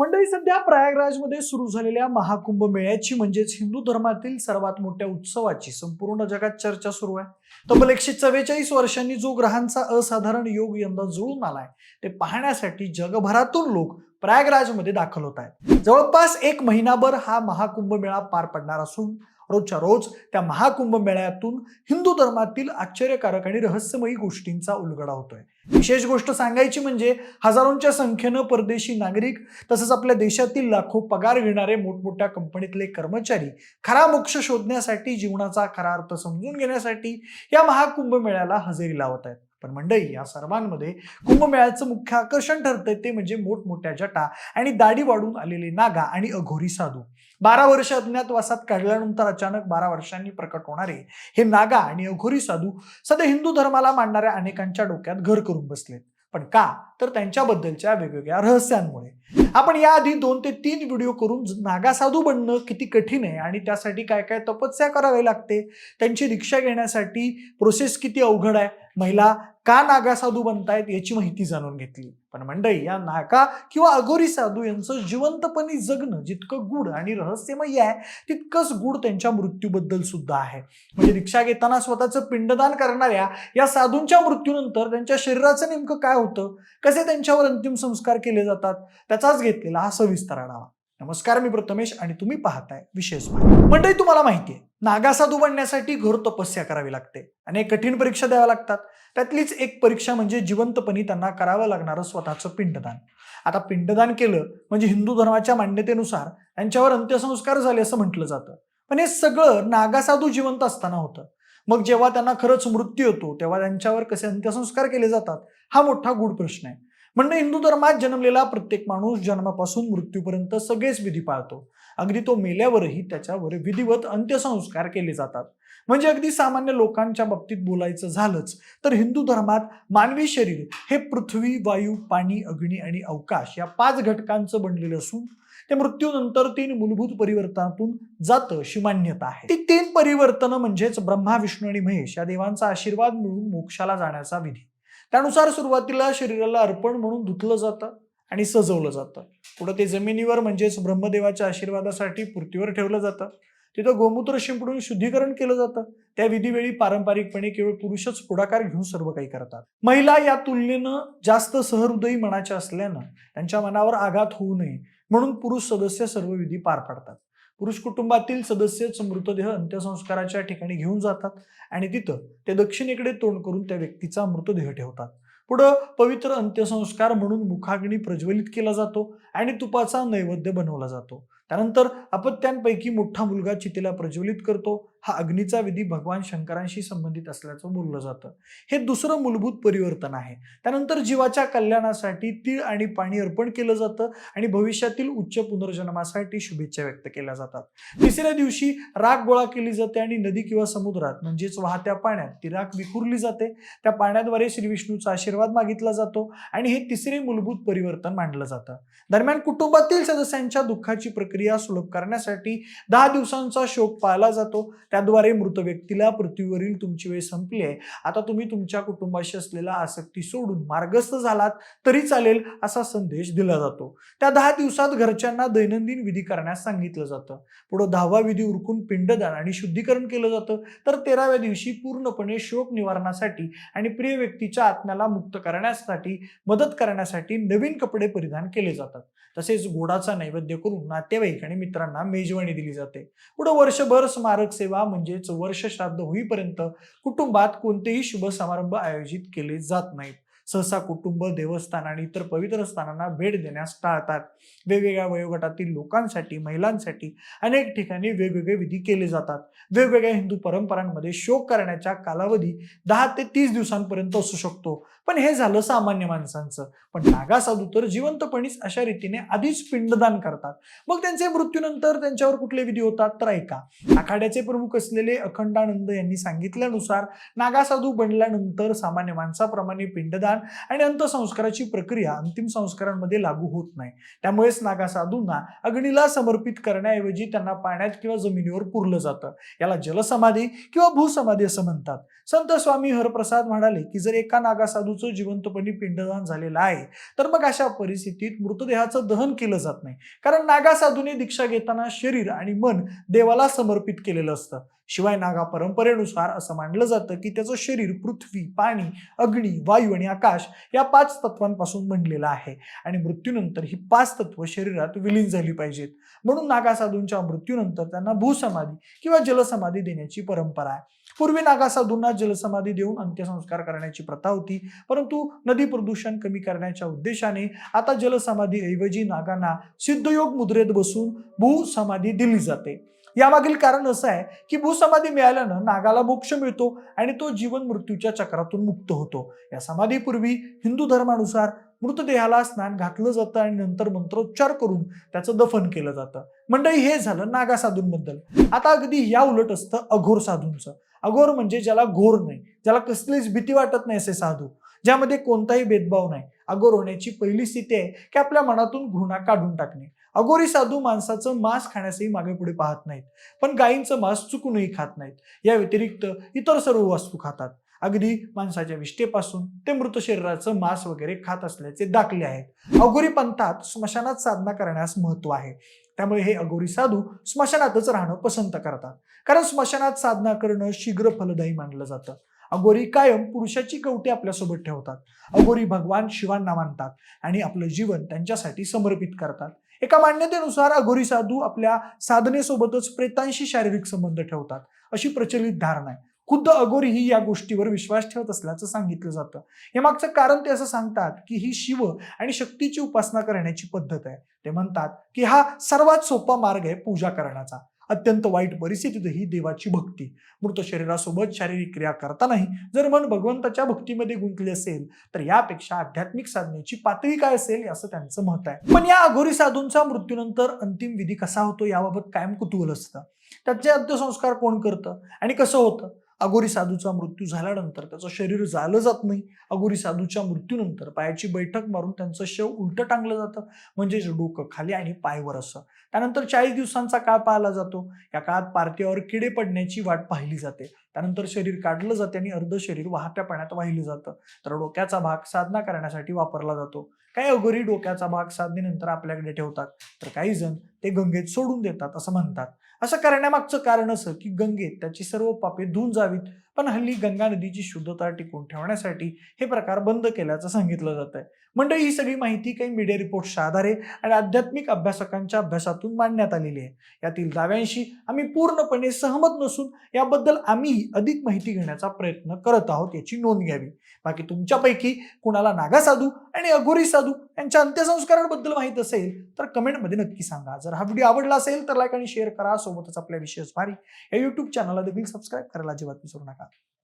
मंडळी सध्या प्रयागराजमध्ये सुरू झालेल्या महाकुंभ मेळ्याची म्हणजेच हिंदू धर्मातील सर्वात मोठ्या उत्सवाची संपूर्ण जगात चर्चा सुरू आहे. तब्बल एकशे चव्वेचाळीस वर्षांनी जो ग्रहांचा असाधारण योग यंदा जुळून आलाय ते पाहण्यासाठी जगभरातून लोक प्रयागराजमध्ये दाखल होत आहेत. जवळपास एक महिनाभर हा महाकुंभ मेळा पार पडणार असून रोजच्या रोज त्या महाकुंभ मेळ्यातून हिंदू धर्मातील आश्चर्यकारक आणि रहस्यमयी गोष्टींचा उलगडा होतोय. विशेष गोष्ट सांगायची म्हणजे हजारोंच्या संख्येनं परदेशी नागरिक तसंच आपल्या देशातील लाखो पगार घेणारे मोठमोठ्या कंपनीतले कर्मचारी खरा मोक्ष शोधण्यासाठी जीवनाचा खरा अर्थ समजून घेण्यासाठी या महाकुंभ मेळ्याला हजेरी लावत आहेत पण मंडळी या सर्वांमध्ये कुंभमेळ्याचं मुख्य आकर्षण ठरतंय ते म्हणजे मोठमोठ्या जटा आणि दाढी वाढून आलेले नागा आणि अघोरी साधू. बारा वर्ष अज्ञातवासात काढल्यानंतर अचानक बारा वर्षांनी प्रकट होणारे हे नागा आणि अघोरी साधू सध्या हिंदू धर्माला मानणाऱ्या अनेकांच्या डोक्यात घर करून बसलेत. पण का? तर त्यांच्याबद्दलच्या वेगवेगळ्या रहस्यांमुळे. आपण याआधी दोन ते तीन व्हिडिओ करून नागा साधू बनणं किती कठीण आहे आणि त्यासाठी काय काय तपस्या करावी लागते? त्यांची दीक्षा घेण्यासाठी प्रोसेस किती अवघड आहे? महिला का नागा साधू बनतायत याची माहिती जाणून घेतली. पण मंडळी या नागा किंवा अगोरी साधू यांचं जिवंतपणे जगणं जितकं गुढ आणि रहस्यमय आहे तितकंच गुढ त्यांच्या मृत्यूबद्दल सुद्धा आहे. म्हणजे दीक्षा घेताना स्वतःचं पिंडदान करणाऱ्या या साधूंच्या मृत्यूनंतर त्यांच्या शरीराचं नेमकं काय होतं? कसे त्यांच्यावर अंतिम संस्कार केले जातात? त्याचाच घेतलेला हा सविस्तर आढावा. नमस्कार मी प्रथमेश आणि तुम्ही पाहताय विशेष मंडई मंडळी तुम्हाला माहिती आहे नागा साधू बनण्यासाठी घोर तपस्या करावी लागते. आणि कठीण परीक्षा द्याव्या लागतात. त्यातलीच एक परीक्षा म्हणजे जिवंतपणी त्यांना करावं लागणारं स्वतःचं पिंडदान. आता पिंडदान केलं म्हणजे हिंदू धर्माच्या मान्यतेनुसार त्यांच्यावर अंत्यसंस्कार झाले असं म्हटलं जातं. पण हे सगळं नागासाधू जिवंत असताना होतं. मग जेव्हा त्यांना खरंच मृत्यू येतो तेव्हा त्यांच्यावर कसे अंत्यसंस्कार केले जातात हा मोठा गूढ प्रश्न आहे. म्हणजे हिंदू धर्मात जन्मलेला प्रत्येक माणूस जन्मापासून मृत्यूपर्यंत सगळेच विधी पाळतो. अगदी तो मेल्यावरही त्याच्यावर विधिवत अंत्यसंस्कार केले जातात. म्हणजे अगदी सामान्य लोकांच्या बाबतीत बोलायचं झालंच तर हिंदू धर्मात मानवी शरीर हे पृथ्वी वायू पाणी अग्नी आणि अवकाश या पाच घटकांचं बनलेलं असून ते मृत्यूनंतर तीन मूलभूत परिवर्तनातून जातं अशी मान्यता आहे. ती तीन परिवर्तनं म्हणजेच ब्रह्मा विष्णू आणि महेश या देवांचा आशीर्वाद मिळून मोक्षाला जाण्याचा विधी. त्यानुसार सुरुवातीला शरीराला अर्पण म्हणून धुतलं जातं आणि सजवलं जातं. पुढं ते जमिनीवर म्हणजेच ब्रह्मदेवाच्या आशीर्वादासाठी पृथ्वीवर ठेवलं जातं. तिथं गोमूत्र शिंपडून शुद्धीकरण केलं जातं. त्या विधीवेळी पारंपरिकपणे केवळ पुरुषच पुढाकार घेऊन सर्व काही करतात. महिला या तुलनेनं जास्त सहृदयी मनाच्या असल्यानं त्यांच्या मनावर आघात होऊ नये म्हणून पुरुष सदस्य सर्व विधी पार पाडतात. पुरुष कुटुंबातील सदस्यच मृतदेह अंत्यसंस्काराच्या ठिकाणी घेऊन जातात आणि तिथं ते दक्षिणेकडे तोंड करून त्या व्यक्तीचा मृतदेह ठेवतात. पुढं पवित्र अंत्यसंस्कार म्हणून मुखाग्नी प्रज्वलित केला जातो आणि तुपाचा नैवेद्य बनवला जातो. त्यानंतर अपत्यांपैकी मोठा मुलगा चितेला प्रज्वलित करतो. हा अग्नीचा विधी भगवान शंकरांशी संबंधित असल्याचं बोललं जातं. हे दुसरं मूलभूत परिवर्तन आहे. त्यानंतर जीवाच्या कल्याणासाठी तीळ आणि पाणी अर्पण केलं जातं आणि भविष्यातील उच्च पुनर्जन्मासाठी शुभेच्छा व्यक्त केल्या जातात. तिसऱ्या दिवशी राख गोळा केली जाते आणि नदी किंवा समुद्रात म्हणजेच वाहत्या पाण्यात ती राख विखुरली जाते. त्या पाण्याद्वारे श्री विष्णूचा आशीर्वाद मागितला जातो आणि हे तिसरे मूलभूत परिवर्तन मानलं जातं. दरम्यान कुटुंबातील सदस्यांच्या दुःखाची प्रक्रिया सुलभ करण्यासाठी दहा दिवसांचा शोक पाळला जातो. त्याद्वारे मृत व्यक्तीला पृथ्वीवरील तुमची वेळ संपली आहे. आता तुम्ही तुमच्या कुटुंबाशी असलेला आसक्ती सोडून मार्गस्थ झालात तरी चालेल असा संदेश दिला जातो. त्या दहा दिवसात घरच्यांना दैनंदिन विधी करण्यास सांगितलं जातं. पुढं दहावा विधी उरकून पिंडदान आणि शुद्धीकरण केलं जातं. तर तेराव्या दिवशी पूर्णपणे शोक निवारणासाठी आणि प्रिय व्यक्तीच्या आत्म्याला मुक्त करण्यासाठी मदत करण्यासाठी नवीन कपडे परिधान केले जातात. तसेच गोडाचा नैवेद्य करून नातेवाईक ठिकाणी मित्रांना मेजवानी दिली जाते. पुढे वर्षभर स्मारक सेवा म्हणजेच वर्ष श्राद्ध होईपर्यंत कुटुंबात कोणतेही शुभ समारंभ आयोजित केले जात नाहीत. सहसा कुटुंब देवस्थान आणि इतर पवित्र स्थानांना भेट देण्यास टाळतात. वेगवेगळ्या वयोगटातील लोकांसाठी महिलांसाठी अनेक ठिकाणी वेगवेगळे विधी केले जातात. वेगवेगळ्या हिंदू परंपरांमध्ये शोक करण्याचा कालावधी दहा ते तीस दिवसांपर्यंत असू शकतो. पण हे झालं सामान्य माणसांचं. पण नागा साधू तर जिवंतपणीच अशा रीतीने आधीच पिंडदान करतात. मग त्यांचे मृत्यूनंतर त्यांच्यावर कुठले विधी होतात? तर ऐका. आखाड्याचे प्रमुख असलेले अखंडानंद यांनी सांगितल्यानुसार नागासाधू बनल्यानंतर सामान्य माणसाप्रमाणे पिंडदान आणि अंतसंस्काराची प्रक्रिया अंतिम संस्कारांमध्ये लागू होत नाही. त्यामुळेच नागा साधूंना अग्नीला समर्पित करण्याऐवजी त्यांना पाण्यात किंवा जमिनीवर पुरलं जातं. याला जलसमाधी किंवा भूसमाधी असं म्हणतात. संत स्वामी हरप्रसाद म्हणाले की जर एका नागासाधूचं जिवंतपणी पिंडदान झालेलं आहे तर मग अशा परिस्थितीत मृतदेहाचं दहन केलं जात नाही. कारण नागा साधूने दीक्षा घेताना शरीर आणि मन देवाला समर्पित केलेलं असतं. शिवाय नागा परंपरेनुसार असं मानलं जातं की त्याचं शरीर पृथ्वी पाणी अग्नी वायू आणि आकाश या पाच तत्वांपासून बनलेलं आहे. आणि मृत्यूनंतर ही पाच तत्व शरीरात विलीन झाली पाहिजेत. म्हणून नागा साधूंच्या मृत्यूनंतर त्यांना भूसमाधी किंवा जलसमाधी देण्याची परंपरा आहे. पूर्वी नागा साधूंना जलसमाधी देऊन अंत्यसंस्कार करण्याची प्रथा होती. परंतु नदी प्रदूषण कमी करण्याच्या उद्देशाने आता जलसमाधी ऐवजी नागांना सिद्धयोग मुद्रेत बसून भूसमाधी दिली जाते. यामागील कारण असं आहे की भूसमाधी मिळाल्यानं नागाला मोक्ष मिळतो आणि तो जीवन मृत्यूच्या चक्रातून मुक्त होतो. या समाधीपूर्वी हिंदू धर्मानुसार मृतदेहाला स्नान घातलं जातं आणि नंतर मंत्रोच्चार करून त्याचं दफन केलं जातं. मंडळी हे झालं नागा साधूंबद्दल आता अगदी या उलट असतं अघोर साधूंचं. अघोर म्हणजे ज्याला घोर नाही ज्याला कसलीच भीती वाटत नाही असे साधू ज्यामध्ये कोणताही भेदभाव नाही. अघोर होण्याची पहिली स्थिती आहे की आपल्या मनातून घृणा काढून टाकणे. अघोरी साधू माणसाचं मांस खाण्यासही मागे पुढे पाहत नाहीत. पण गायींचं मांस चुकूनही खात नाहीत. या व्यतिरिक्त इतर सर्व वस्तू खातात. अगदी माणसाच्या विष्ठेपासून ते मृत शरीराचं मांस वगैरे खात असल्याचे दाखले आहेत. अघोरी पंथात स्मशानात साधना करण्यास महत्त्व आहे. त्यामुळे हे अघोरी साधू स्मशानातच राहणं पसंत करतात. कारण स्मशानात साधना करणं शीघ्र फलदायी मानलं जातं. अघोरी कायम पुरुषाची कवटी आपल्यासोबत ठेवतात. अघोरी भगवान शिवांना मानतात आणि आपलं जीवन त्यांच्यासाठी समर्पित करतात. एका मान्यतेनुसार अघोरी साधू आपल्या साधनेसोबतच प्रेतांशी शारीरिक संबंध ठेवतात अशी प्रचलित धारणा आहे. खुद्द अघोरीही या गोष्टीवर विश्वास ठेवत असल्याचं सांगितलं जातं. हे मागचं कारण ते असं सांगतात की ही शिव आणि शक्तीची उपासना करण्याची पद्धत आहे. ते म्हणतात की हा सर्वात सोपा मार्ग आहे पूजा करण्याचा. अत्यंत वाईट परिस्थितीत ही देवाची भक्ती. मृत शरीरासोबत शारीरिक क्रिया करतानाही जर मन भगवंताच्या भक्तीमध्ये गुंतले असेल तर यापेक्षा आध्यात्मिक साधनेची पातळी काय असेल असं त्यांचं मत आहे. पण या अघोरी साधूंचा मृत्यूनंतर अंतिम विधी कसा होतो याबाबत कायम कुतूहल असतं. त्याचे अंत्यसंस्कार कोण करतं? आणि कसं होतं? अगोरी साधूचा मृत्यू झाल्यानंतर त्याचं शरीर झालं जात नाही. अघोरी साधूच्या मृत्यूनंतर पायाची बैठक मारून त्यांचं शव उलटं टांगलं जातं. म्हणजेच डोकं खाली आणि पायवर असं. त्यानंतर चाळीस दिवसांचा काळ पाहिला जातो. या काळात पार्थिवावर किडे पडण्याची वाट पाहिली जाते. त्यानंतर शरीर काढलं जाते आणि अर्ध शरीर वाहत्या पाण्यात वाहिलं जातं. तर डोक्याचा भाग साधना करण्यासाठी वापरला जातो. काही अघोरी डोक्याचा भाग साधनेनंतर आपल्याकडे ठेवतात. तर काही जण ते गंगेत सोडून देतात असं म्हणतात. असं करण्यामागचं कारण असं की गंगेत त्याची सर्व पापे धुवून जावीत. पण हल्ली गंगा नदीची शुद्धता टिकून ठेवण्यासाठी हे प्रकार बंद केल्याचं सांगितलं जात आहे मंडळी ही सगळी माहिती काही मीडिया रिपोर्ट्सच्या आधारे आणि आध्यात्मिक अभ्यासकांच्या अभ्यासातून मांडण्यात आलेली आहे. यातील दाव्यांशी आम्ही पूर्णपणे सहमत नसून याबद्दल आम्ही अधिक माहिती घेण्याचा प्रयत्न करत आहोत याची नोंद घ्यावी. बाकी तुमच्यापैकी कुणाला नागा साधू आणि अघोरी साधू यांच्या अंत्यसंस्कारांबद्दल माहीत असेल तर कमेंटमध्ये नक्की सांगा. जर हा व्हिडिओ आवडला असेल तर लाईक आणि शेअर करा. सोबतच आपल्या विशेष भारी या युट्यूब चॅनलला देखील सबस्क्राईब करायला अजिबात विसरू नका.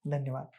धन्यवाद